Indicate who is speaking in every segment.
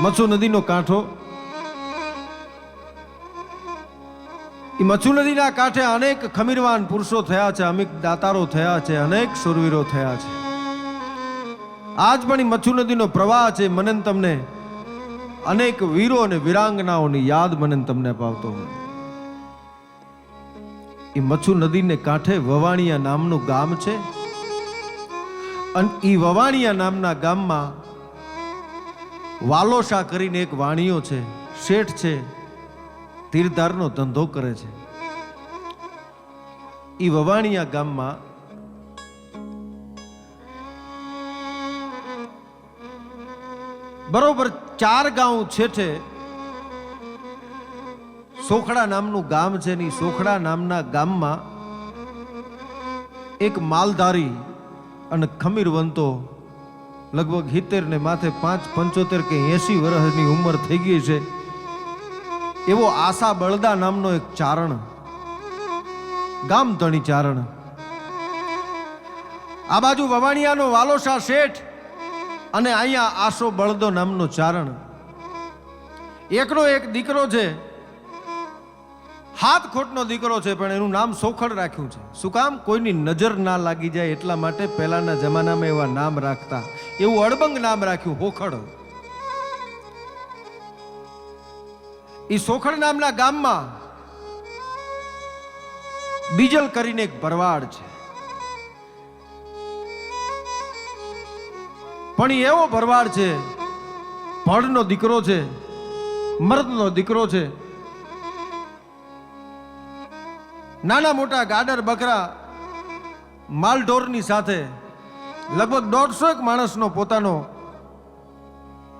Speaker 1: મચ્છુ નદીનો કાંઠો. એ મચ્છુ નદીના કાંઠે અનેક ખમીરવાન પુરુષો થયા છે, અનેક દાતારો થયા છે, અનેક સુરવીરો થયા છે. આજ પણ મચ્છુ નદીનો પ્રવાહ છે મને તમને અનેક વીરો અને વિરાંગનાઓની યાદ મને તમને અપાવતો હોય. એ મચ્છુ નદીને કાંઠે વવાણિયા નામનું ગામ છે. અને એ વવાણિયા નામના ગામમાં વાલોશા કરીને એક વાણિયો છે, શેઠ છે તીરધારનો ધંધો કરે છે. એ વવાણિયા ગામમાં બરોબર ચાર ગાઉં છેઠે સોખડા નામનું ગામ છે ને સોખડા નામના ગામમાં એક માલધારી અને ખમીરવંતો લગભગ હિતેર ને માથે પાંચ પંચોતેર કે એસી વર્ષની ઉંમર થઈ ગઈ છે. એવો આશા બળદા નામનો એક ચારણ, ગામ તણી ચારણ. આ બાજુ વવાણિયાનો વાલોશા શેઠ અને અહીંયા આશો બળદો નામનો ચારણ. એકનો એક દીકરો છે હાથ ખોટનો દીકરો છે, પણ એનું નામ સોખડ રાખ્યું છે. શું કામ? કોઈની નજર ના લાગી જાય એટલા માટે પહેલાના જમાનામાં એવા નામ રાખતા. એવું અડબંગ નામ રાખ્યું હોખડ એ સોખડ નામના ગામમાં બીજલ કરીને એક ભરવાડ છે. પણ એવો ભરવાડ છે, ભણનો દીકરો છે, મર્દનો દીકરો છે નાના મોટા ગાડર બકરા માલઢોરની સાથે લગભગ દોઢસો એક માણસનો પોતાનો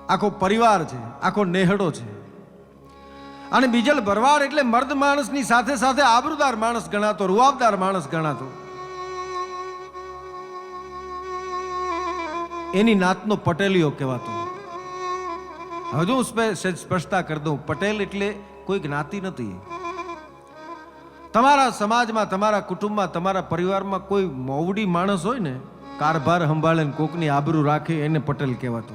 Speaker 1: આખો પરિવાર છે, આખો નેહડો છે. અને બીજલ ભરવાડ એટલે મર્દ માણસની સાથે સાથે આબરૂદાર માણસ ગણાતો, રૂઆબદાર માણસ ગણાતો. એની નાતનો પટેલિયો કહેવાતો. હજુ સ્પષ્ટતા કરી દઉં, પટેલ એટલે કોઈ જ્ઞાતિ નથી. તમારા સમાજમાં, તમારા કુટુંબમાં, તમારા પરિવારમાં કોઈ મોવડી માણસ હોય ને, કારભાર સંભાળે ને કોકની આબરૂ રાખે એને પટેલ કહેવાતો.